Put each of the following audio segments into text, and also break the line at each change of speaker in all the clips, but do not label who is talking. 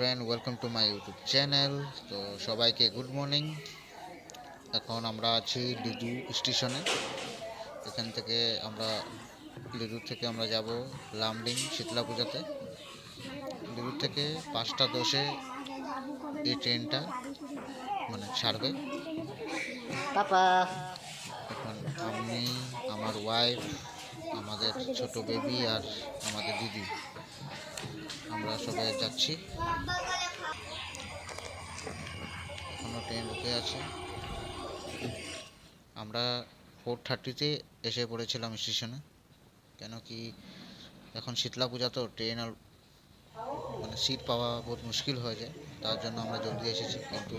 Friend welcome to my YouTube channel তো সবাইকে good morning এখন আমরা আছি লিডু স্টেশনে এখান থেকে আমরা লিডু থেকে আমরা যাব লামডিং শীতলা পূজাতে লিডু থেকে পাঁচটা দশে এই ট্রেনটা মানে ছাড়বে। এখন আমি আমার ওয়াইফ আমাদের ছোট বেবি আর আমাদের দিদি। আমরা সবাই যাচ্ছি। এখনও ট্রেন রুকে আছে। আমরা ফোর থার্টিতে এসে পড়েছিলাম স্টেশনে কেন কি এখন শীতলা পূজা তো ট্রেন আর মানে সিট পাওয়া বহুত মুশকিল হয়ে যায়। তার জন্য আমরা জলদি এসেছি। কিন্তু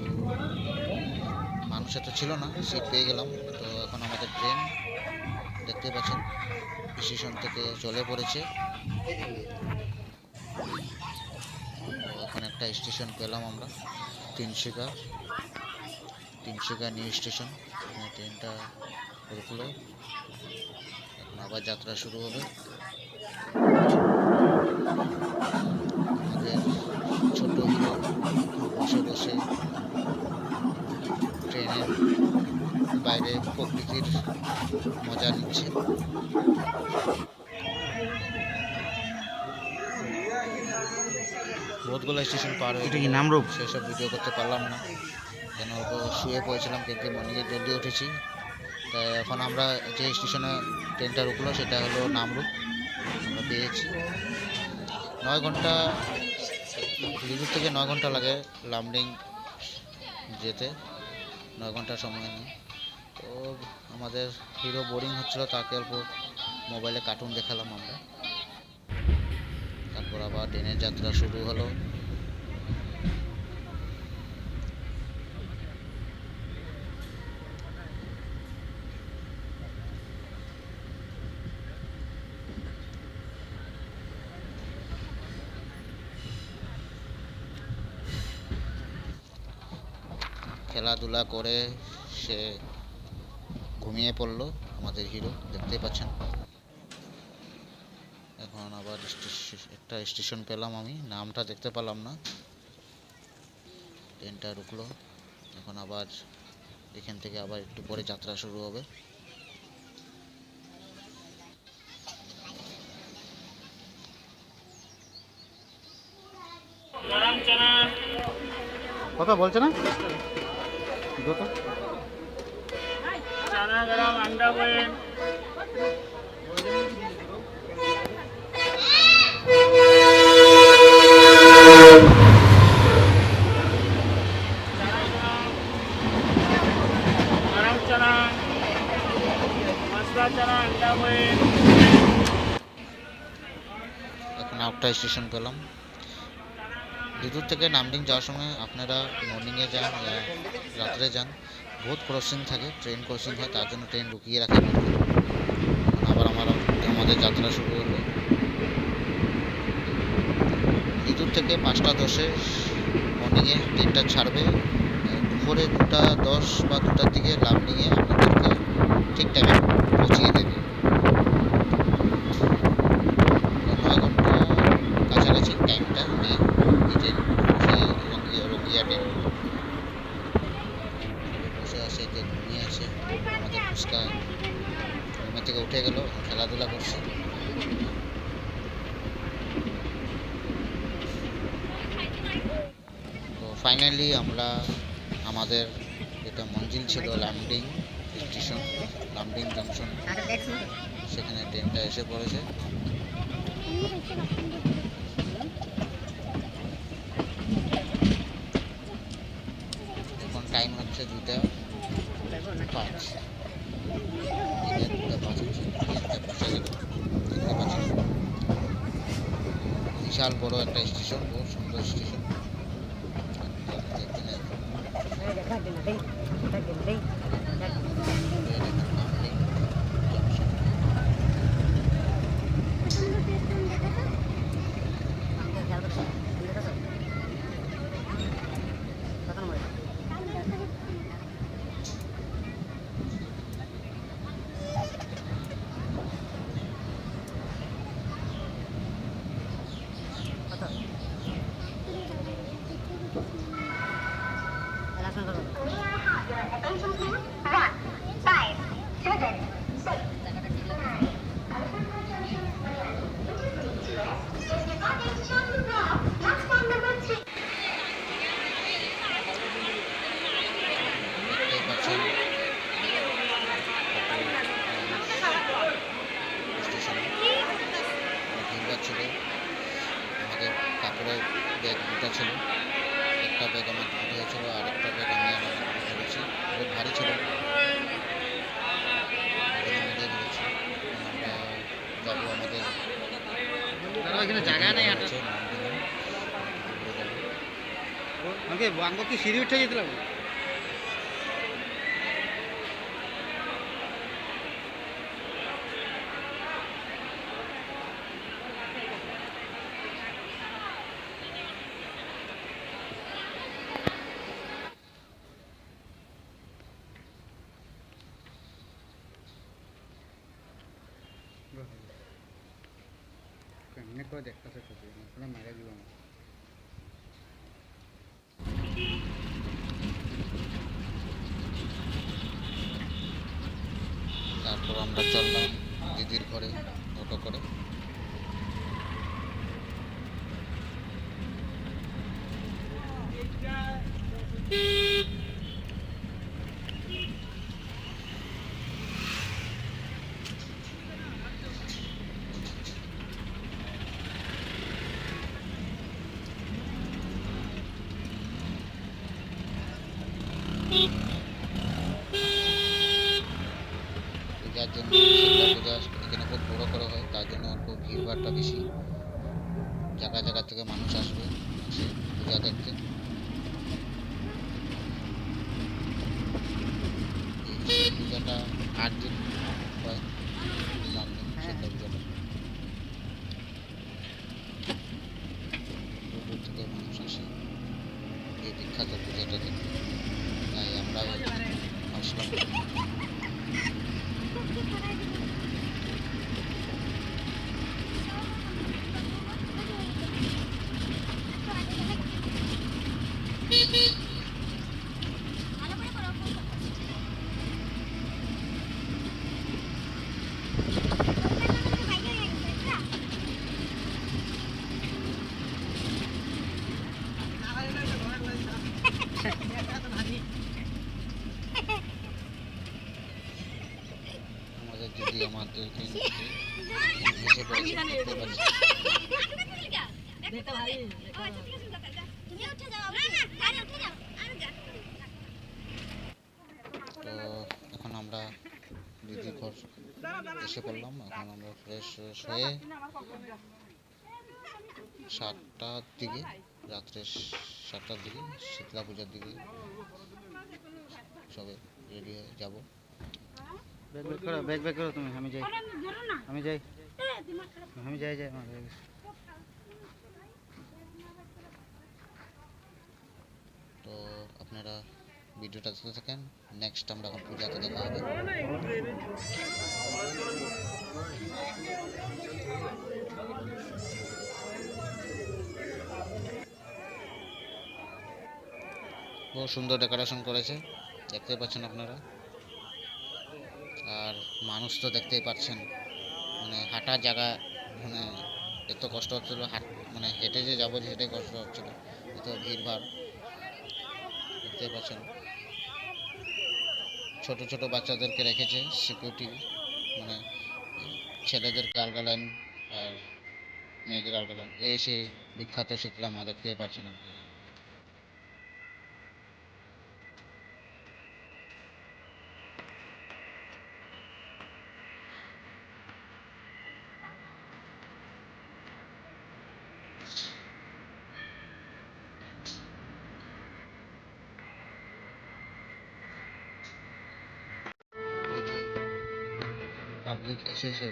মানুষ এত ছিল না সিট পেয়ে গেলাম। তো এখন আমাদের ট্রেন দেখতে পাচ্ছেন স্টেশন থেকে চলে পড়েছে। একটা স্টেশন পেলাম আমরা, তিনশিকা। তিনশিকা নিউ স্টেশন। ট্রেনটা রুকলো এখন আবার যাত্রা শুরু হবে। আমাদের ছোট বসে বসে ট্রেনের বাইরে প্রকৃতির মজা নিচ্ছে। বহুতগুলো স্টেশন পার হয়ে
এটা কি নামরূপ?
সেসব ভিডিও করতে পারলাম না। কেন শুয়ে পড়েছিলাম কিন্তু মর্নিংয়ে জলদি উঠেছি। তাই এখন আমরা যে স্টেশনে ট্রেনটা রুকলো সেটা হলো নামরূপ। আমরা পেয়েছি। নয় ঘণ্টা লিডুর থেকে নয় ঘণ্টা লাগে লামডিং যেতে। নয় ঘণ্টা সময় নেই। তো আমাদের হিরো বোরিং হচ্ছিল তাকে অল্প মোবাইলে কার্টুন দেখালাম আমরা। তারপর আবার ট্রেনের যাত্রা শুরু হলো। খেলাধুলা করে সে ঘুমিয়ে পড়ল, আমাদের হিরো দেখতেই পাচ্ছেন। এখন আবার একটা স্টেশন পেলাম আমি, নামটা দেখতে পেলাম না। ট্রেনটা রুকলো, এখন আবার এখান থেকে আবার একটু পরে যাত্রা শুরু হবে।
কথা বলছে না?
কত চানা গ্রাম আন্ডা বয়েন
এখন আউটটা স্টেশন পেলাম। বিদ্যুৎ থেকে নামডিং যাওয়ার সময় আপনারা মর্নিংয়ে যান রাত্রে যান। বহুত ক্রসিং থাকে ট্রেন ক্রসিং হয়, তার জন্য ট্রেন রুকিয়ে রাখেন আবার আমার আমাদের যাত্রা শুরু হলো। ইঁদুর থেকে পাঁচটা দশে মর্নিংয়ে ট্রেনটা ছাড়বে। দুপুরে দুটা দশ বা দুটার দিকে লাভ নিয়ে আপনাদেরকে ঠিক টাইমে পৌঁছিয়ে দেবে নয় ঘণ্টা কাছাকাছি টাইমটা নেই ট্রেন সেই রঙ্গিয়া রঙ্গিয়া ট্রেন বসে আছে কেউ ঘুমিয়ে আছে আমাদের ফুচকা ঘুমের থেকে উঠে গেল খেলাধুলা করছে তো ফাইনালি আমরা আমাদের যেটা মঞ্জিল ছিল লামডিং স্টেশন, লামডিং জংশন। সেখানে ট্রেনটা এসে পড়েছে। এখন টাইম হচ্ছে দুটা পাঁচ। দুটা বিশাল বড় একটা স্টেশন বহু সুন্দর স্টেশন। যাব আমাদের।
এখানে জায়গা নেই বাঙ্গ কি সিঁড়ি উঠে যেতে কেমনে করে দেখতেছে ছবি আমার মেরে দিব
তারপর আমরা চললাম দিদির ঘরে অটো করে। পূজার জন্য শীতলা পূজা এখানে খুব বড় করে হয়, তার জন্য খুব ভিড়ভাড়টা বেশি। জায়গা জায়গা থেকে মানুষ আসবে পূজা দেখতে। পূজাটা আট দিন হয় সামনে পূজাটা। থেকে মানুষ আসে, এই বিখ্যাত পূজাটা দেখতে তাই আমরাও আসলাম। Thank you. ঘর এসে পড়লাম এখন আমরা ফ্রেশ ফ্রেশ হয়ে সাতটার দিকে রাত্রে সাতটার দিকে শীতলা পূজার দিকে সবে রেডি হয়ে যাব।
ব্যাগ ব্যাগ করো ব্যাগ ব্যাগ করো তুমি আমি যাই। আমি যাই। আমি যাই যাই আমার গেছে।
তো আপনারা ভিডিওটা দেখতে থাকেন নেক্সট আমরা এখন পূজাতে দেখা হবে। বহু সুন্দর ডেকোরেশন করেছে দেখতে পাচ্ছেন আপনারা। আর মানুষ তো দেখতেই পাচ্ছেন মানে হাঁটার জায়গা মানে এত কষ্ট হচ্ছিল, হাট মানে হেঁটে যে যাব হেঁটে কষ্ট হচ্ছিল, এত ভিড় ভাড় দেখতেই পাচ্ছেন। ছোট ছোট বাচ্চাদেরকে রেখেছে সিকিউরিটি মানে ছেলেদের আলগা আর মেয়েদের আলগা লাইন এই সে বিখ্যাত শীতলা আমাদের দেখতেই পাচ্ছেন আপনারা পাবলিক এসেছে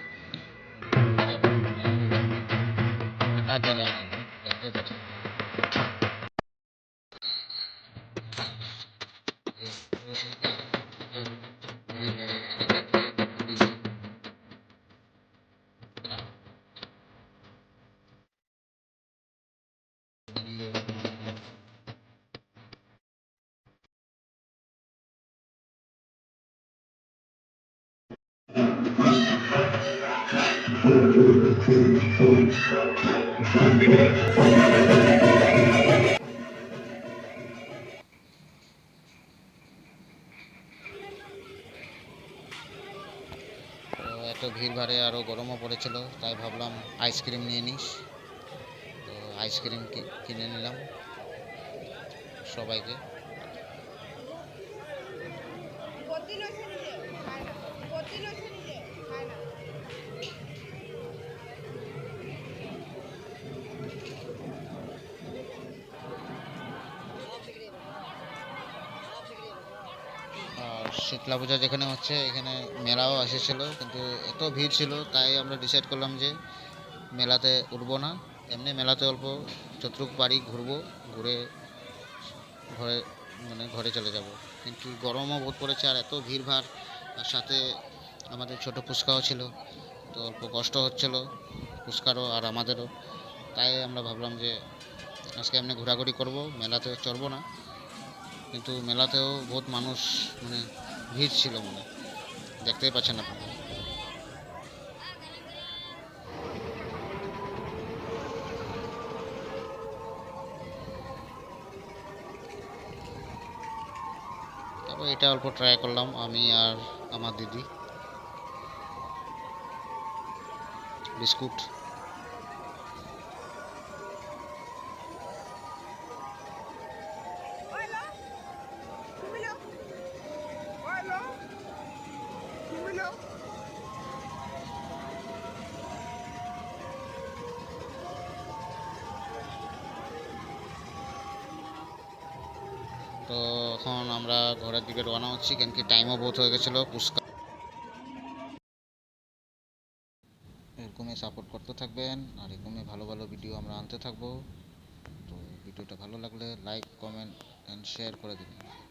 এত ভিড় ভাড়ে আরও গরমও পড়েছিল, তাই ভাবলাম আইসক্রিম নিয়ে নিস। তো আইসক্রিম কিনে নিলাম সবাইকে। শীতলা পূজা যেখানে হচ্ছে, এখানে মেলাও এসেছিল, কিন্তু এত ভিড় ছিল, তাই আমরা ডিসাইড করলাম যে মেলাতে উঠবো না। এমনি মেলাতে অল্প চতুর্ক বাড়ি ঘুরবো, ঘুরে ঘরে মানে ঘরে চলে যাব। কিন্তু গরমও বহুত পড়েছে আর এত ভিড় ভাড়, আর সাথে আমাদের ছোট ফুচকাও ছিল, তো অল্প কষ্ট হচ্ছিল ফুচকারও আর আমাদেরও। তাই আমরা ভাবলাম যে আজকে এমনি ঘোরাঘুরি করব, মেলাতে চড়বো না। কিন্তু মেলাতেও বহুত মানুষ মানে ভিড় ছিল মনে দেখতেই পাচ্ছেন আপনারা। তারপর এটা অল্প ট্রাই করলাম, আমি আর আমার দিদি। বিস্কুট। তো এখন আমরা ঘরের দিকে রওনা হচ্ছি কেন কি টাইমও বহুত হয়ে গেছিল পুষ্কা এরকমই সাপোর্ট করতে থাকবেন, আর এরকমই ভালো ভালো ভিডিও আমরা আনতে থাকব। তো ভিডিওটা ভালো লাগলে লাইক কমেন্ট অ্যান্ড শেয়ার করে দিবেন।